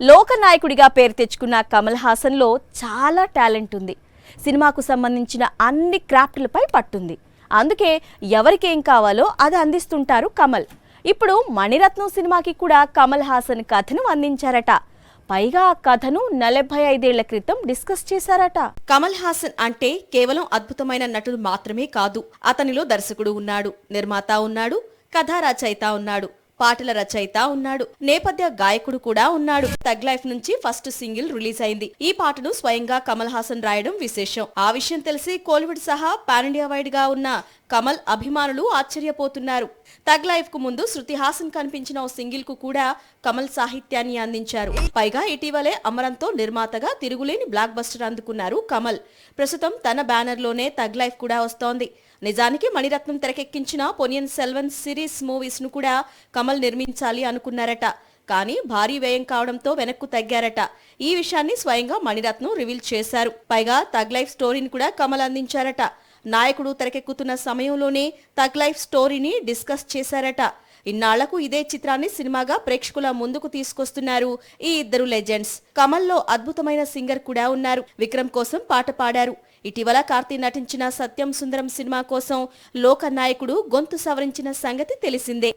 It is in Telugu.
లోకనాయకుడిగా పేరు తెచ్చుకున్న కమల్ హాసన్లో చాలా టాలెంట్ ఉంది. సినిమాకు సంబంధించిన అన్ని క్రాఫ్ట్లపై పట్టుంది. అందుకే ఎవరికేం కావాలో అది అందిస్తుంటారు కమల్. ఇప్పుడు మణిరత్నం సినిమాకి కూడా కమల్ హాసన్ కథను అందించారట. పైగా ఆ కథను నలభై ఐదేళ్ళ క్రితం డిస్కస్ చేశారట. కమల్ హాసన్ అంటే కేవలం అద్భుతమైన నటుడు మాత్రమే కాదు అతనిలో దర్శకుడు ఉన్నాడు నిర్మాత ఉన్నాడు కథా రచయిత ఉన్నాడు. పాటల రచయిత ఉన్నాడు. నేపథ్య గాయకుడు కూడా ఉన్నాడు. తగ్ లైఫ్ నుంచి ఫస్ట్ సింగిల్ రిలీజ్ అయింది. ఈ పాటను స్వయంగా కమల్ హాసన్ రాయడం విశేషం. ఆ విషయం తెలిసి కోలీవుడ్ సహా పాన్ ఇండియా వైడ్గా ఉన్న కమల్ అభిమానులు ఆశ్చర్యపోతున్నారు. తగ్ లైఫ్కు ముందు శృతి హాసన్ కనిపించిన ఓ సింగిల్కు కూడా కమల్ సాహిత్యాన్ని అందించారు. పైగా ఇటీవలే అమరంతో నిర్మాతగా తిరుగులేని బ్లాక్ బస్టర్ అందుకున్నారు కమల్. ప్రస్తుతం తన బ్యానర్లోనే తగ్ లైఫ్ కూడా వస్తోంది. నిజానికి మణిరత్నం తెరకెక్కించిన పొనియన్ సెల్వన్ సిరీస్ మూవీస్ను కూడా కమల్ నిర్మించాలి అనుకున్నారట. కానీ భారీ వ్యయం కావడంతో వెనక్కు తగ్గారట. ఈ విషయాన్ని స్వయంగా మణిరత్నం రివీల్ చేశారు. పైగా తగ్ లైఫ్ స్టోరీని కూడా కమల్ అందించారట. నాయకుడు తెరకెక్కుతున్న సమయంలోనే తగ్ లైఫ్ స్టోరీని డిస్కస్ చేశారట. ఇన్నాళ్ళకు ఇదే చిత్రాన్ని సినిమాగా ప్రేక్షకుల ముందుకు తీసుకొస్తున్నారు ఈ ఇద్దరు లెజెండ్స్. కమల్లో అద్భుతమైన సింగర్ కూడా ఉన్నారు. విక్రమ్ కోసం పాట పాడారు. ఇటీవల కార్తీ నటించిన సత్యం సుందరం సినిమా కోసం లోక నాయకుడు గొంతు సవరించిన సంగతి తెలిసిందే.